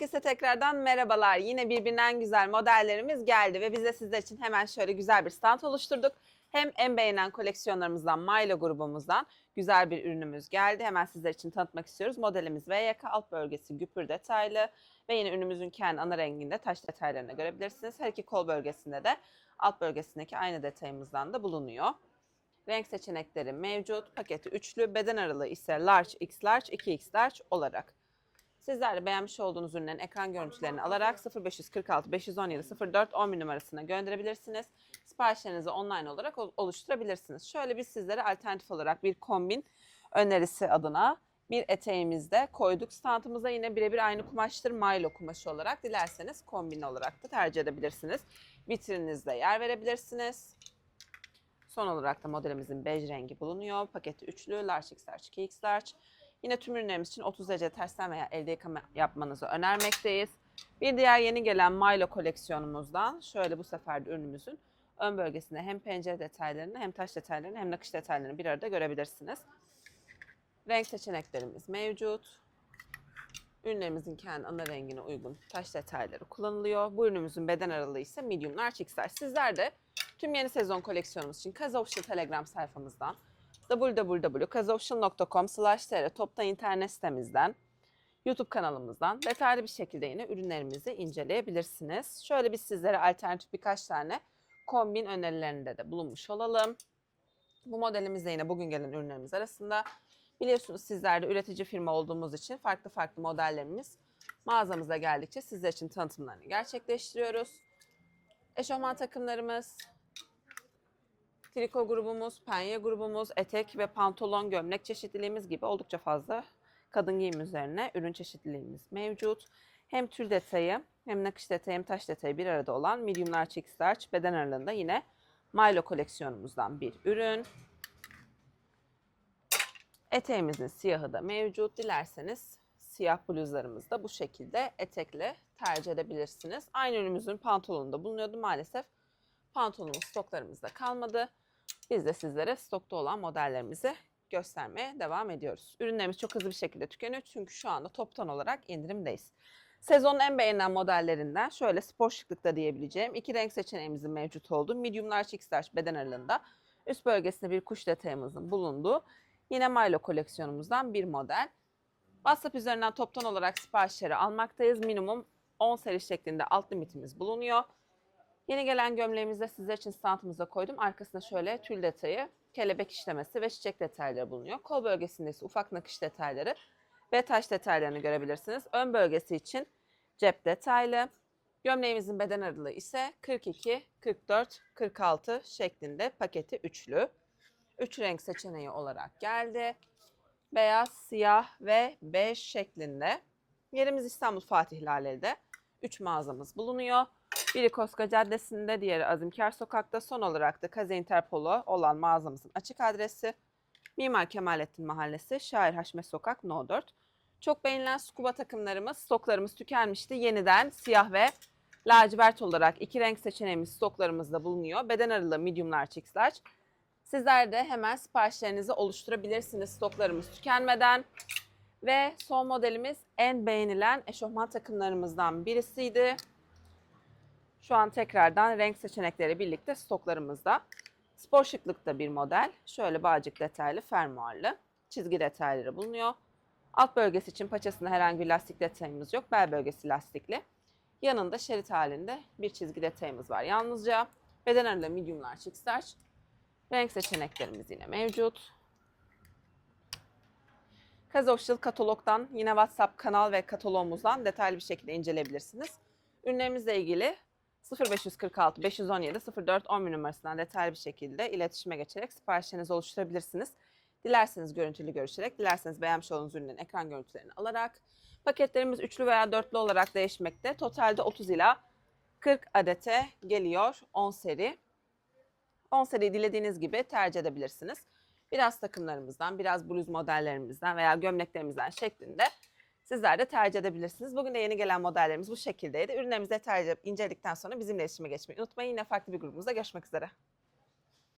Herkese tekrardan merhabalar. Yine birbirinden güzel modellerimiz geldi ve biz de sizler için hemen şöyle güzel bir stand oluşturduk. Hem en beğenen koleksiyonlarımızdan, Milo grubumuzdan güzel bir ürünümüz geldi. Hemen sizler için tanıtmak istiyoruz. Modelimiz VYK alt bölgesi güpür detaylı ve yine ürünümüzün kendi ana renginde taş detaylarını görebilirsiniz. Her iki kol bölgesinde de alt bölgesindeki aynı detayımızdan da bulunuyor. Renk seçenekleri mevcut. Paketi üçlü. Beden aralığı ise large, x large, 2x large olarak. Sizler de beğenmiş olduğunuz ürünlerin ekran görüntülerini alarak 0546 517 04 11 numarasına gönderebilirsiniz. Siparişlerinizi online olarak ol- oluşturabilirsiniz. Şöyle biz sizlere alternatif olarak bir kombin önerisi adına bir eteğimizde koyduk. Standımıza yine birebir aynı kumaştır. Milo kumaşı olarak dilerseniz kombin olarak da tercih edebilirsiniz. Vitrininizde yer verebilirsiniz. Son olarak da modelimizin bej rengi bulunuyor. Paketi üçlü, large large, 2x large. Yine tüm ürünlerimiz için 30 derece tersten veya elde yıkama yapmanızı önermekteyiz. Bir diğer yeni gelen Milo koleksiyonumuzdan şöyle bu sefer de ürünümüzün ön bölgesinde hem pencere detaylarını hem taş detaylarını hem nakış detaylarını bir arada görebilirsiniz. Renk seçeneklerimiz mevcut. Ürünlerimizin kendi ana rengine uygun taş detayları kullanılıyor. Bu ürünümüzün beden aralığı ise medium large XL. Sizler de tüm yeni sezon koleksiyonumuz için Kaza Telegram sayfamızdan www.kazofficial.com tr toptan internet sitemizden YouTube kanalımızdan detaylı bir şekilde yine ürünlerimizi inceleyebilirsiniz. Şöyle biz sizlere alternatif birkaç tane kombin önerilerinde de bulunmuş olalım. Bu modelimiz de yine bugün gelen ürünlerimiz arasında. Biliyorsunuz sizler de üretici firma olduğumuz için farklı farklı modellerimiz mağazamıza geldikçe sizler için tanıtımlarını gerçekleştiriyoruz. Eşofman takımlarımız, triko grubumuz, penye grubumuz, etek ve pantolon, gömlek çeşitliliğimiz gibi oldukça fazla kadın giyim üzerine ürün çeşitliliğimiz mevcut. Hem tül detayı hem nakış detayı hem taş detayı bir arada olan medium large x large beden aralığında yine Milo koleksiyonumuzdan bir ürün. Eteğimizin siyahı da mevcut. Dilerseniz siyah bluzlarımız da bu şekilde etekle tercih edebilirsiniz. Aynı ürünümüzün pantolonu da bulunuyordu maalesef. Pantolonumuz stoklarımızda kalmadı. Biz de sizlere stokta olan modellerimizi göstermeye devam ediyoruz. Ürünlerimiz çok hızlı bir şekilde tükeniyor çünkü şu anda toptan olarak indirimdeyiz. Sezonun en beğenilen modellerinden şöyle spor şıklıkta diyebileceğim iki renk seçeneğimizin mevcut olduğu medium large x large beden aralığında üst bölgesinde bir kuş detayımızın bulunduğu yine Milo koleksiyonumuzdan bir model. WhatsApp üzerinden toptan olarak siparişleri almaktayız. Minimum 10 seri şeklinde alt limitimiz bulunuyor. Yeni gelen gömleğimizde sizler için standımıza koydum. Arkasında şöyle tül detayı, kelebek işlemesi ve çiçek detayları bulunuyor. Kol bölgesinde ise ufak nakış detayları ve taş detaylarını görebilirsiniz. Ön bölgesi için cep detaylı. Gömleğimizin beden aralığı ise 42, 44, 46 şeklinde paketi üçlü. Üç renk seçeneği olarak geldi. Beyaz, siyah ve bej şeklinde. Yerimiz İstanbul Fatih Laleli'de. Üç mağazamız bulunuyor. Biri Koska Caddesi'nde, diğeri Azimkar Sokak'ta. Son olarak da Kaze Interpolo olan mağazamızın açık adresi. Mimar Kemalettin Mahallesi, Şair Haşmet Sokak, No 4. Çok beğenilen scuba takımlarımız, stoklarımız tükenmişti. Yeniden siyah ve lacivert olarak iki renk seçeneğimiz stoklarımızda bulunuyor. Beden aralığı medium large x large. Sizler de hemen siparişlerinizi oluşturabilirsiniz stoklarımız tükenmeden. Ve son modelimiz en beğenilen eşofman takımlarımızdan birisiydi. Şu an tekrardan renk seçenekleri birlikte stoklarımızda. Spor şıklıkta bir model. Şöyle bağcık detaylı fermuarlı. Çizgi detayları bulunuyor. Alt bölgesi için paçasında herhangi bir lastik detayımız yok. Bel bölgesi lastikli. Yanında şerit halinde bir çizgi detayımız var yalnızca. Beden aralığı medium large x large. Renk seçeneklerimiz yine mevcut. Kazofficial katalogdan yine WhatsApp kanal ve kataloğumuzdan detaylı bir şekilde inceleyebilirsiniz. Ürünlerimizle ilgili 0546 517 04 11 numarasından detaylı bir şekilde iletişime geçerek siparişlerinizi oluşturabilirsiniz. Dilerseniz görüntülü görüşerek, dilerseniz beğenmiş olduğunuz ürünlerin ekran görüntülerini alarak. Paketlerimiz üçlü veya dörtlü olarak değişmekte. Totalde 30 ila 40 adete geliyor 10 seri. 10 seri dilediğiniz gibi tercih edebilirsiniz. Biraz takımlarımızdan, biraz bluz modellerimizden veya gömleklerimizden şeklinde sizler de tercih edebilirsiniz. Bugün de yeni gelen modellerimiz bu şekildeydi. Ürünlerimizi detaylıca inceledikten sonra bizimle iletişime geçmeyi unutmayın. Yine farklı bir grubumuzda görüşmek üzere.